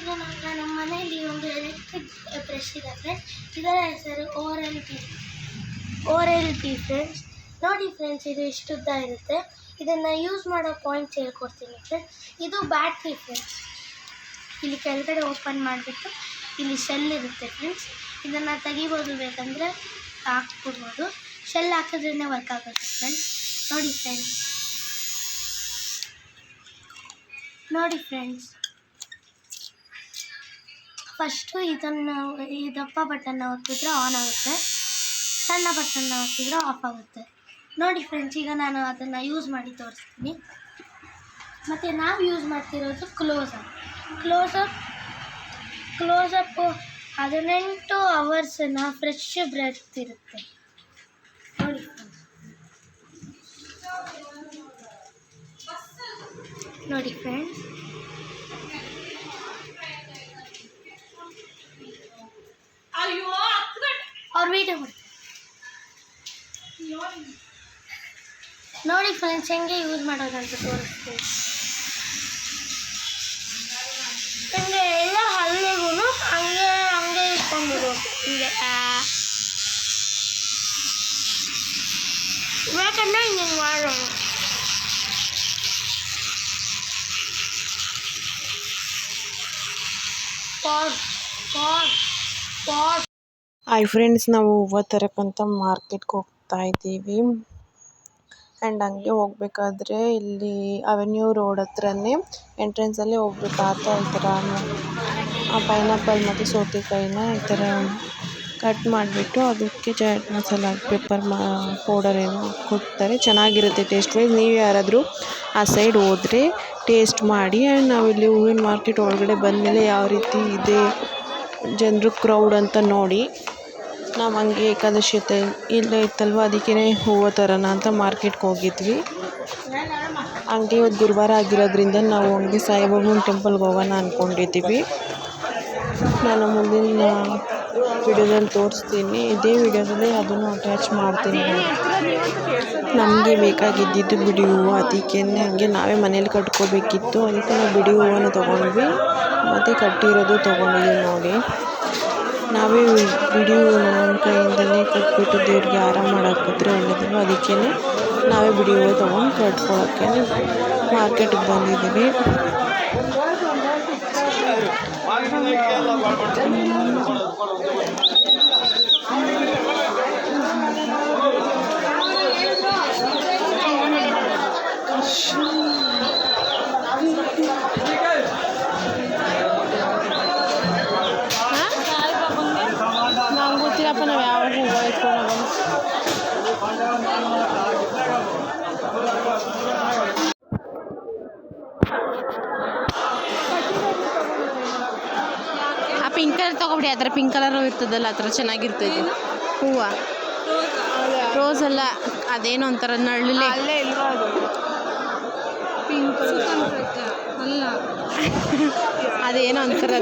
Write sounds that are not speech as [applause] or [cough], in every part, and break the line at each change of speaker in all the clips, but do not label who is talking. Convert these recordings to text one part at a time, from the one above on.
ಈಗ ನಮ್ಮ ನಮ್ಮ ಮನೆಯಲ್ಲಿ ಒಂದು ಎಲೆಕ್ಟ್ರಿಕ್ ಬ್ರಷ್ ಇದೆ ಫ್ರೆಂಡ್ಸ್ ಇದರ ಹೆಸರು ಓರಲ್ ಟಿ ಓರಲ್ ಟಿ ಫ್ರೆಂಡ್ಸ್ ನೋಡಿ ಫ್ರೆಂಡ್ಸ್ ಇದು ಇಷ್ಟು ಉದ್ದ ಇರುತ್ತೆ. ಇದನ್ನು ಯೂಸ್ ಮಾಡೋ ಪಾಯಿಂಟ್ಸ್ ಹೇಳ್ಕೊಡ್ತೀನಿ ಫ್ರೆಂಡ್ಸ್ ಇದು ಬ್ಯಾಟ್ರಿ ಫ್ರೆಂಡ್ಸ್ ಇಲ್ಲಿ ಕೆಳಗಡೆ ಓಪನ್ ಮಾಡಿಬಿಟ್ಟು ಇಲ್ಲಿ ಶೆಲ್ ಇರುತ್ತೆ ಫ್ರೆಂಡ್ಸ್ ಇದನ್ನು ತೆಗಿಬೋದು ಬೇಕಂದರೆ ಹಾಕ್ಬಿಡ್ಬೋದು. ಶೆಲ್ ಹಾಕಿದ್ರೇ ವರ್ಕ್ ಆಗುತ್ತೆ ಫ್ರೆಂಡ್ಸ್ ನೋಡಿ ಫ್ರೆಂಡ್ಸ್ ನೋಡಿ ಫ್ರೆಂಡ್ಸ್ ಫಸ್ಟು ಇದನ್ನು ಈ ದಪ್ಪ ಬಟನ್ನ ಒತ್ತಿದ್ರೆ ಆನ್ ಆಗುತ್ತೆ. ಸಣ್ಣ ಬಟನ್ನ ಒತ್ತಿದ್ರೆ ಆಫ್ ಆಗುತ್ತೆ. ನೋಡಿ ಫ್ರೆಂಡ್ಸ್ ಈಗ ನಾನು ಅದನ್ನು ಯೂಸ್ ಮಾಡಿ ತೋರಿಸ್ತೀನಿ. ಮತ್ತು ನಾವು ಯೂಸ್ ಮಾಡ್ತಿರೋದು ಕ್ಲೋಸಪ್ ಕ್ಲೋಸಪ್ ಕ್ಲೋಸಪ್ಪು ಹದಿನೆಂಟು ಅವರ್ಸನ್ನ ಫ್ರೆಶ್ ಬ್ರೆತ್ ಇರುತ್ತೆ. ನೋಡಿ. ನೋಡಿ ಫ್ರೆಂಡ್ಸ್ ಅವ್ರ ವಿಡಿಯೋ ಮಾಡ್ತಾರೆ ನೋಡಿ ಫ್ರೆಂಡ್ಸ್ ಹೆಂಗೆ ಯೂಸ್ ಮಾಡೋದಂತ ತೋರಿಸ್ತೀನಿ ಹಿಂಗೆ ಎಲ್ಲ ಹಲ್ಲಿಗೂ ಹಂಗೆ ಹಂಗೆ ಇಟ್ಕೊಂಡ್ಬಿಡು ಹಿಂಗೆ ಆ. ಬೇಕಂದ್ರೆ ಹಿಂಗೆ ಹಿಂಗೆ ಮಾಡೋಣ pause pause pause
hi friends ನಾವು ಹೂವು ತರಕ್ಕಂತ ಮಾರ್ಕೆಟ್ಗೆ ಹೋಗ್ತಾ ಇದ್ದೀವಿ. ಆ್ಯಂಡ್ ಹಂಗೆ ಹೋಗ್ಬೇಕಾದ್ರೆ ಇಲ್ಲಿ ಅವೆನ್ಯೂ ರೋಡ್ ಹತ್ರನೇ ಎಂಟ್ರೆನ್ಸಲ್ಲಿ ಒಬ್ಬರು ತಾತ ಈ ಥರ ಪೈನಾಪಲ್ ಮತ್ತು ಸೌತೆಕಾಯಿನ ಈ ಥರ ಕಟ್ ಮಾಡಿಬಿಟ್ಟು ಅದಕ್ಕೆ ಚಾಟ್ ಮಸಾಲ ಪೆಪ್ಪರ್ ಮಾ ಪೌಡರ್ ಏನೋ ಕೊಡ್ತಾರೆ ಚೆನ್ನಾಗಿರುತ್ತೆ ಟೇಸ್ಟ್ ವೈಸ್ ನೀವು ಯಾರಾದರೂ ಆ ಸೈಡ್ ಹೋದರೆ ಟೇಸ್ಟ್ ಮಾಡಿ ಆ್ಯಂಡ್ ನಾವಿಲ್ಲಿ ಹೂವಿನ ಮಾರ್ಕೆಟ್ ಒಳಗಡೆ ಬಂದಮೇಲೆ ಯಾವ ರೀತಿ ಇದೆ, ಜನರು ಕ್ರೌಡ್ ಅಂತ ನೋಡಿ ನಾವು ಹಂಗೆ ಏಕಾದಶಿ ಇತ್ತು ಇಲ್ಲೇ ಇತ್ತಲ್ವ? ಅದಕ್ಕೇ ಹೂವು ತರೋಣ ಅಂತ ಮಾರ್ಕೆಟ್ಗೆ ಹೋಗಿದ್ವಿ. ಹಂಗೆ ಇವತ್ತು ಗುರುವಾರ ಆಗಿರೋದ್ರಿಂದ ನಾವು ಹಂಗೆ ಸಾಯಿಬಾಬನ ಟೆಂಪಲ್ಗೆ ಹೋಗೋಣ ಅಂದ್ಕೊಂಡಿದ್ದೀವಿ ನಾನು ಮುಂದಿನ ವಿಡಿಯೋದಲ್ಲಿ ತೋರಿಸ್ತೀನಿ. ಇದೇ ವಿಡಿಯೋದಲ್ಲಿ ಅದನ್ನು ಅಟ್ಯಾಚ್ ಮಾಡ್ತೀನಿ. ನಮಗೆ ಬೇಕಾಗಿದ್ದಿದ್ದು ಬಿಡಿ ಹೂವು. ಅದಕ್ಕೆ ಹಂಗೆ ನಾವೇ ಮನೇಲಿ ಕಟ್ಕೋಬೇಕಿತ್ತು. ಅದಕ್ಕೆ ನಾವು ಬಿಡಿ ಹೂವನ್ನು ತೊಗೊಂಡ್ವಿ. ಮತ್ತು ಕಟ್ಟಿರೋದು ತೊಗೊಂಡಿದ್ದೀವಿ ನೋಡಿ. ನಾವೇ ಹೂವು ನಮ್ಮ ಕೈಯಿಂದಲೇ ಕಟ್ಬಿಟ್ಟು ದೇವ್ರಿಗೆ ಹಾರ ಮಾಡಾಕಿದ್ರೆ ಒಳ್ಳೆಯದಲ್ವ ಅದಕ್ಕೇ ನಾವೇ ಹೂವು ತೊಗೊಂಡು ಕಟ್ಕೊಳ್ಳೋಕ್ಕೆ ಮಾರ್ಕೆಟಿಗೆ ಬಂದಿದ್ದೀವಿ. ಕಲರ್ ತೊಗೊಬಿಡಿ ಆ ಥರ ಪಿಂಕ್ ಕಲರ್ ಇರ್ತದಲ್ಲ ಆ ಥರ ಚೆನ್ನಾಗಿರ್ತೈತಿ ಹೂವು? ರೋಸ್ ಅಲ್ಲ ಅದೇನೋ ಒಂಥರ ನಳ್ಳಿ
ಪಿಂಕ್ ಅಲ್ಲ [laughs]
ಅದೇನೋ ಒಂಥರ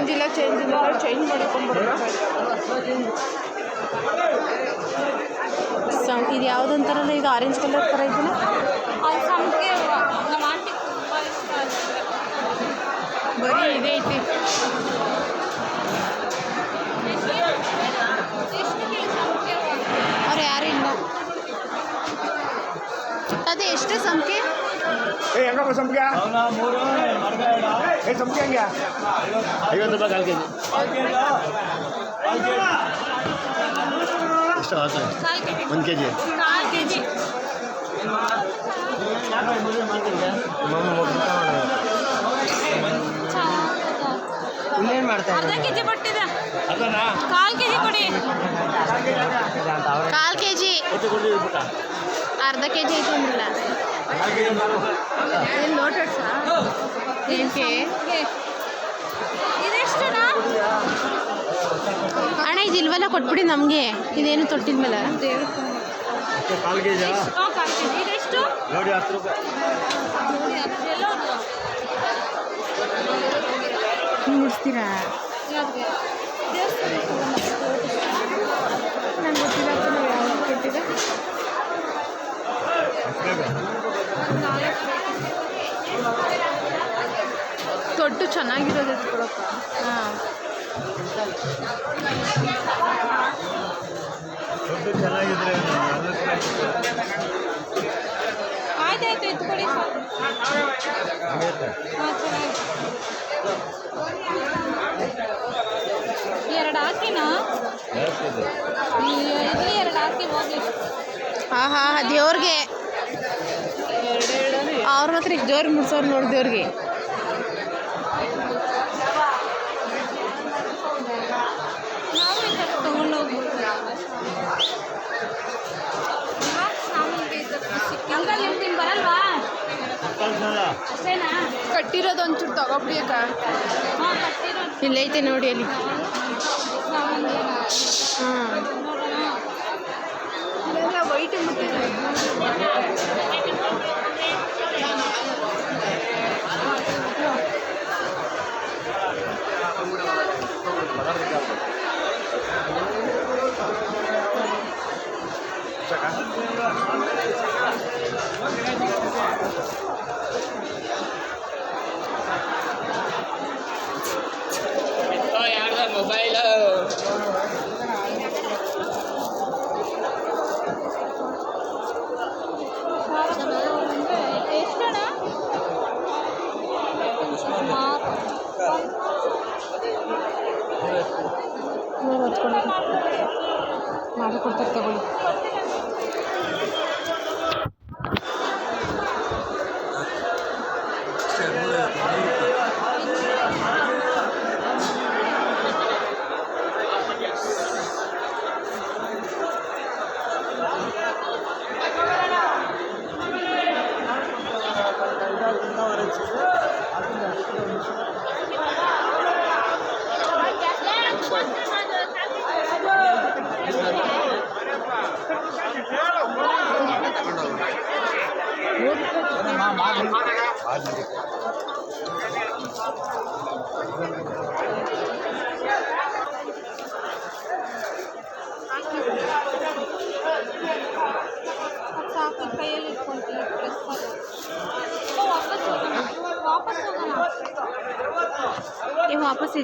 ಚೇಂಜ್ ಇಲ್ಲ ಚೇಂಜ್ ಇಲ್ಲ ಚೇಂಜ್ ಮಾಡ್ಕೊಂಡ್ಬರ್ಬೇಕು ಸಮ್ ಇದು ಯಾವುದಂತಾರಲ್ಲ ಇದು ಆರೆಂಜ್ ಕಲರ್ ಥರ ಇದೆಯಲ್ಲ?
ಅದು ಸಂಪಿಗೆ ಹೂವು ನಮ್ಮ ಆಂಟಿ ತುಂಬ ಇಷ್ಟ ಆಗುತ್ತೆ
ಬರೀ ಇದೇ ಐತಿ. ಅವ್ರು ಯಾರು ಇಲ್ಲ. ಅದೇ ಎಷ್ಟು ಸಂಖ್ಯೆ?
ಏ ಹೆಂಗಪ್ಪ ಸಂಪಿಗೆ ಏ ಸಂಪಿಗೆ ಹೆಂಗೆ ಐವತ್ತು ರೂಪಾಯಿ ಕಾಲು ಕೆ ಜಿ ಎಷ್ಟು ಆಗುತ್ತೆ
ಕಾಲು ಕೆ ಜಿ
ಒಂದು ಕೆ ಜಿ
ಕಾಲು ಕೆ ಜಿ
ಇನ್ನೇನು ಮಾಡ್ತಾ
ಅರ್ಧ ಕೆ ಜಿ ಬಟ್ಟಿದೆ ಕಾಲು ಕೆ ಜಿ ಕೊಡಿ
ಕಾಲು ಕೆ ಜಿ ಅರ್ಧ ಕೆ ಜಿ ಐತೆ ಅಣ್ಣ ಇದು ಇಲ್ವಲ್ಲ ಕೊಟ್ಬಿಡಿ ನಮಗೆ. ಇದೇನು ತೊಟ್ಟಿದ್ಮೇಲೆ ಮುಡಿಸ್ತೀರಾ ನಂಗೆ ಗೊತ್ತಿಲ್ಲ ಕೊಟ್ಟಿದೆ? ತೊಟ್ಟು ಚೆನ್ನಾಗಿರೋದು ಕೊಡಪ್ಪ ಹಾಂ.
ಆಯ್ತಾಯ್ತು ಚೆನ್ನಾಗಿ ಎರಡು ಹಾಕಿನಾ? ಇಲ್ಲಿ ಎರಡು ಹಾಕಿ ಹೋಗಿ.
ಹಾ ಹಾಂ ದೇವ್ರಿಗೆ. ಅವ್ರ ಮಾತ್ರ ಜೋರ್ ಮುಡ್ಸೋರು ನೋಡಿ ದೇವ್ರಿಗೆ.
ನಾವು ಈ ಥರ ತೊಗೊಂಡು ಹೋಗ್ಬೋದು ಅಂಕಲ್ ನಿಮ್ಮ ತಿನ್ ಬರಲ್ವಾ ಅಷ್ಟೇನಾ
ಕಟ್ಟಿರೋದು ಒಂಚೂರು ತಗೊಬಿಡಿ ಅಕ್ಕ ಇಲ್ಲೈತೆ ನೋಡಿ ಅಲ್ಲಿ. ಹಾಂ. ವೈಟ್ করতে বলি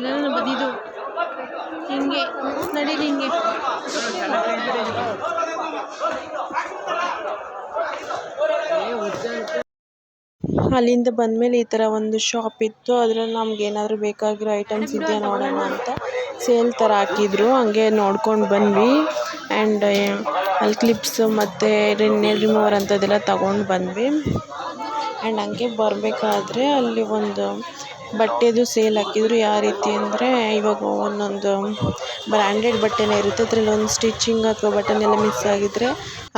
ನಾನು ಬದಿದು. ಹಿಂಗೆ, ನಡೀರಿ ಹಿಂಗೆ. ಅಲ್ಲಿಂದ ಬಂದಮೇಲೆ ಈ ಥರ ಒಂದು ಶಾಪ್ ಇತ್ತು. ಅದರಲ್ಲಿ ನಮ್ಗೆ ಏನಾದರೂ ಬೇಕಾಗಿರೋ ಐಟಮ್ಸ್ ಇದೆಯಾ ನೋಡೋಣ ಅಂತ ಸೇಲ್ ಥರ ಹಾಕಿದ್ರು. ಹಂಗೆ ನೋಡ್ಕೊಂಡು ಬಂದ್ವಿ. ಆ್ಯಂಡ್ ಅಲ್ಲಿ ಕ್ಲಿಪ್ಸ್ ಮತ್ತು ನೆಲ್ ರಿಮೂವರ್ ಅಂಥದ್ದೆಲ್ಲ ತಗೊಂಡು ಬಂದ್ವಿ. ಆ್ಯಂಡ್ ಹಂಗೆ ಬರಬೇಕಾದ್ರೆ ಅಲ್ಲಿ ಒಂದು ಬಟ್ಟೆದು ಸೇಲ್ ಹಾಕಿದ್ರು. ಯಾವ ರೀತಿ ಅಂದರೆ ಇವಾಗ ಒಂದೊಂದು ಬ್ರ್ಯಾಂಡೆಡ್ ಬಟ್ಟೆನೇ ಇರುತ್ತೆ. ಅದ್ರಲ್ಲಿ ಒಂದು ಸ್ಟಿಚಿಂಗ್ ಅಥವಾ ಬಟನ್ ಎಲ್ಲ ಮಿಸ್ ಆಗಿದ್ದರೆ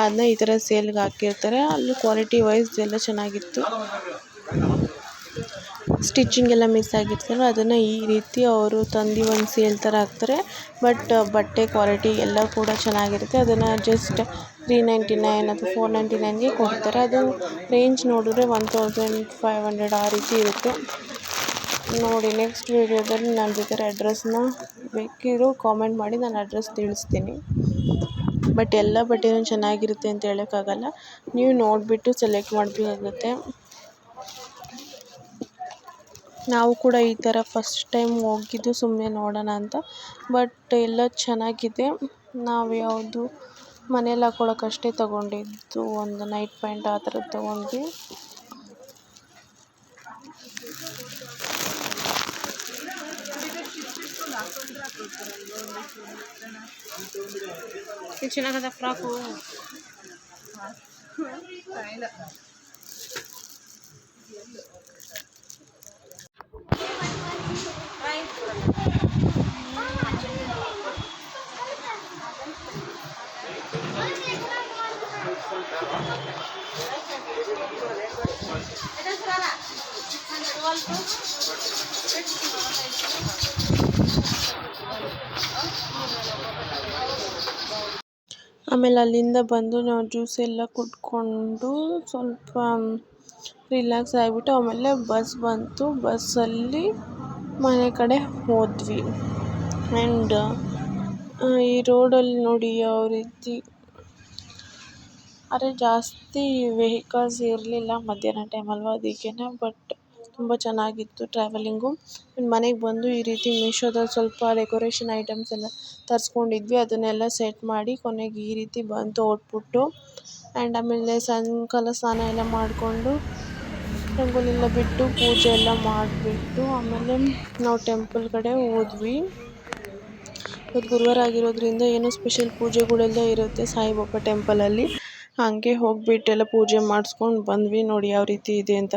ಅದನ್ನ ಈ ಥರ ಸೇಲ್ಗೆ ಹಾಕಿರ್ತಾರೆ. ಅಲ್ಲಿ ಕ್ವಾಲಿಟಿ ವೈಸ್ ಎಲ್ಲ ಚೆನ್ನಾಗಿತ್ತು. ಸ್ಟಿಚಿಂಗ್ ಎಲ್ಲ ಮಿಸ್ ಆಗಿರ್ತಾರೆ. ಅದನ್ನು ಈ ರೀತಿ ಅವರು ತಂದು ಒಂದು ಸೇಲ್ ಥರ ಹಾಕ್ತಾರೆ. ಬಟ್ ಬಟ್ಟೆ ಕ್ವಾಲಿಟಿ ಎಲ್ಲ ಕೂಡ ಚೆನ್ನಾಗಿರುತ್ತೆ. ಅದನ್ನು ಜಸ್ಟ್ ತ್ರೀ ನೈಂಟಿ ನೈನ್ ಅಥವಾ ಫೋರ್ ನೈಂಟಿ ನೈನ್ಗೆ ಕೊಡ್ತಾರೆ. ಅದು ರೇಂಜ್ ನೋಡಿದ್ರೆ ಒನ್ ತೌಸಂಡ್ ಫೈವ್ ಹಂಡ್ರೆಡ್ ಆ ರೀತಿ ಇರುತ್ತೆ. ನೋಡಿ ನೆಕ್ಸ್ಟ್ ವೀಡಿಯೋದಲ್ಲಿ ನಾನು ಬೇಕಾದ್ರೆ ಅಡ್ರೆಸ್ನ ಬೇಕಿರೋ ಕಾಮೆಂಟ್ ಮಾಡಿ ನಾನು ಅಡ್ರೆಸ್ ತಿಳಿಸ್ತೀನಿ. ಬಟ್ ಎಲ್ಲ ಬಟ್ಟೆನೂ ಚೆನ್ನಾಗಿರುತ್ತೆ ಅಂತ ಹೇಳೋಕ್ಕಾಗಲ್ಲ. ನೀವು ನೋಡಿಬಿಟ್ಟು ಸೆಲೆಕ್ಟ್ ಮಾಡಬೇಕಾಗುತ್ತೆ. ನಾವು ಕೂಡ ಈ ಥರ ಫಸ್ಟ್ ಟೈಮ್ ಹೋಗಿದ್ದು ಸುಮ್ಮನೆ ನೋಡೋಣ ಅಂತ. ಬಟ್ ಎಲ್ಲ ಚೆನ್ನಾಗಿದೆ. ನಾವು ಯಾವುದು ಮನೇಲಿ ಹಾಕ್ಕೊಳಕ್ಕಷ್ಟೇ ತಗೊಂಡಿದ್ದು. ಒಂದು ನೈಟ್ ಪ್ಯಾಂಟ್ ಆ ಥರದ್ದು ತೊಗೊಂಡ್ವಿ.
ಇದು ಚೆನ್ನಾಗದ ಫ್ರಾಕು
ಆಮೇಲೆ ಅಲ್ಲಿಂದ ಬಂದು ನಾವು ಜ್ಯೂಸ್ ಎಲ್ಲ ಕುಡ್ಕೊಂಡು ಸ್ವಲ್ಪ ರಿಲ್ಯಾಕ್ಸ್ ಆಗಿಬಿಟ್ಟು ಆಮೇಲೆ ಬಸ್ ಬಂತು. ಬಸ್ಸಲ್ಲಿ ಮನೆ ಕಡೆ ಹೋದ್ವಿ. ಆ್ಯಂಡ್ ಈ ರೋಡಲ್ಲಿ ನೋಡಿ ಯಾವ ರೀತಿ ಆದರೆ ಜಾಸ್ತಿ ವೆಹಿಕಲ್ಸ್ ಇರಲಿಲ್ಲ ಮಧ್ಯಾಹ್ನ ಟೈಮ್ ಅಲ್ವಾ ಅದಕ್ಕೇ ಬಟ್ ತುಂಬ ಚೆನ್ನಾಗಿತ್ತು ಟ್ರಾವೆಲಿಂಗು ಮನೆಗೆ ಬಂದು ಈ ರೀತಿ ಮೀಶೋದಲ್ಲಿ ಸ್ವಲ್ಪ ಡೆಕೋರೇಷನ್ ಐಟಮ್ಸ್ ಎಲ್ಲ ತರಿಸ್ಕೊಂಡಿದ್ವಿ, ಅದನ್ನೆಲ್ಲ ಸೆಟ್ ಮಾಡಿ ಕೊನೆಗೆ ಈ ರೀತಿ ಬಂತು ಔಟ್ಪುಟ್ಟು ಆ್ಯಂಡ್ ಆಮೇಲೆ ಸಾಯಂಕಾಲ ಸ್ನಾನ ಎಲ್ಲ ಮಾಡಿಕೊಂಡು ರಂಗೋಲಿ ಎಲ್ಲ ಬಿಟ್ಟು ಪೂಜೆ ಎಲ್ಲ ಮಾಡಿಬಿಟ್ಟು, ಆಮೇಲೆ ನಾವು ಟೆಂಪಲ್ ಕಡೆ ಹೋದ್ವಿ. ಇವತ್ತು ಗುರುವಾರ ಆಗಿರೋದ್ರಿಂದ ಏನೋ ಸ್ಪೆಷಲ್ ಪೂಜೆಗಳೆಲ್ಲ ಇರುತ್ತೆ ಸಾಯಿಬಾಬಾ ಟೆಂಪಲಲ್ಲಿ ಹಾಗೆ ಹೋಗ್ಬಿಟ್ಟು ಎಲ್ಲ ಪೂಜೆ ಮಾಡಿಸ್ಕೊಂಡು ಬಂದ್ವಿ ನೋಡಿ ಯಾವ ರೀತಿ ಇದೆ ಅಂತ.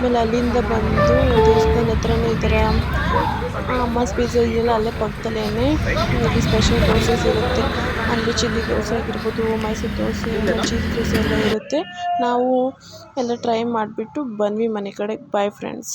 ಆಮೇಲೆ ಅಲ್ಲಿಂದ ಬಂದು ದೇವಸ್ಥಾನ ಹತ್ರನೇ ಈ ಥರ ಅಮ್ಮ ಪಿಜ್ಜಾ ಇದೆಯಲ್ಲ, ಅಲ್ಲೇ ಪಕ್ಕದಲ್ಲೇ ಇಲ್ಲಿ ಸ್ಪೆಷಲ್ ದೋಸೆಸ್ ಇರುತ್ತೆ. ಅಲ್ಲಿ ಚಿಲ್ಲಿ ದೋಸೆ ಆಗಿರ್ಬೋದು, ಮೈಸೂರು ದೋಸೆ ಚೀಸ್ ದೋಸೆ ಎಲ್ಲ ಇರುತ್ತೆ. ನಾವು ಎಲ್ಲ ಟ್ರೈ ಮಾಡಿಬಿಟ್ಟು ಬಂದ್ವಿ ಮನೆ ಕಡೆ. Bye friends